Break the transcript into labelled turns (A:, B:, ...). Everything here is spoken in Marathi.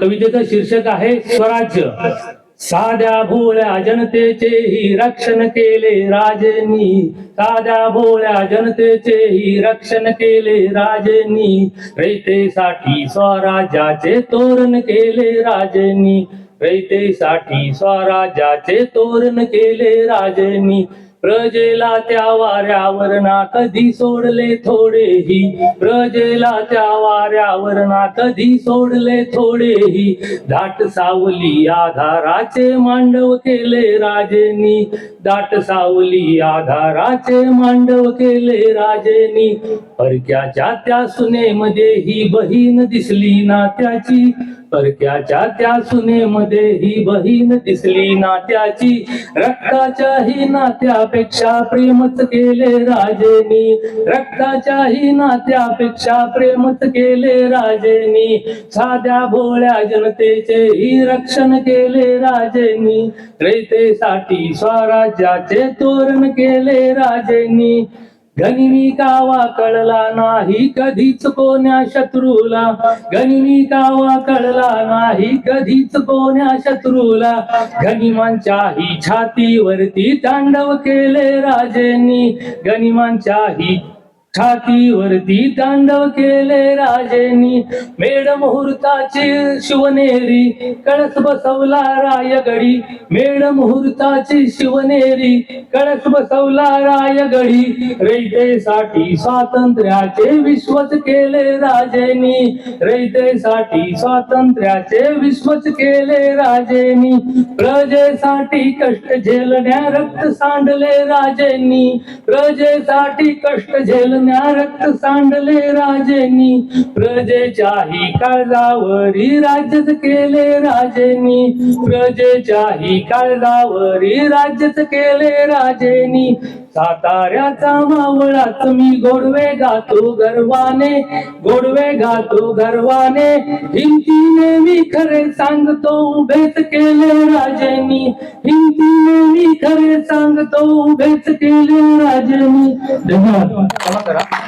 A: कवितेचं शीर्षक आहे स्वराज्य. साध्या भोळ्या जनतेचेही रक्षण केले राजेंनी. साध्या भोळ्या जनतेचेही रक्षण केले राजेंनी. रयतेसाठी स्वराज्याचे तोरण केले राजेंनी. रयतेसाठी स्वराज्याचे तोरण केले राजेंनी. प्रजेला त्या वाऱ्यावर ना कधी सोडले थोडेही. प्रजेला त्या वाऱ्यावर ना कधी सोडले थोडेही. दाट सावली आधाराचे मांडव केले राजेनी. दाट सावली आधाराचे मांडव केले राजेनी. परक्याच्या त्या सुनेमध्ये ही बहीण दिसली ना त्याची. परक्याच्या त्या सुनेमध्ये ही बहीण दिसली नात्याची रक्ताच्याही नात्यापेक्षा प्रेमच केले राजेनी. रक्ताच्याही नात्यापेक्षा प्रेमच केले राजेनी. साध्या भोळ्या जनतेचे ही रक्षण केले राजेनी. रयतेसाठी स्वराज्याचे तोरण केले राजेनी. गनिमी कावा कळला नाही कधीच कोण्या शत्रूला. गनिमी कावा कळला नाही कधीच कोण्या शत्रूला. गनिमांच्याही छातीवरती तांडव केले राजेंनी. गनिमांच्याही छातीवरती तांडव केले राजेनी. मेड मुहूर्ताची शिवनेरी कळस बसवला रायगडी. मेड मुहूर्ताची शिवनेरी कळस बसवला रायगडी. रयतेसाठी स्वातंत्र्याचे विश्वच केले राजेनी. रयतेसाठी स्वातंत्र्याचे विश्वच केले राजेनी. प्रजेसाठी कष्ट झेलण्या रक्त सांडले राजेंनी. प्रजेसाठी कष्ट कन्या रक्त सांडले राजेंनी प्रजेच्याही काळजावरी राज्यच केले राजेंनी प्रजेच्याही काळजावरी राज्यच केले राजेंनी. साताऱ्याचा मावळाच मी गोडवे गातो गर्वाने गोडवे गातो गर्वाने. हिमतीने मी खरे सांगतो उभेच केले राजेंनी. हिमतीने मी खरे सांगतो उभेच केले राजेंनी. धन्यवाद.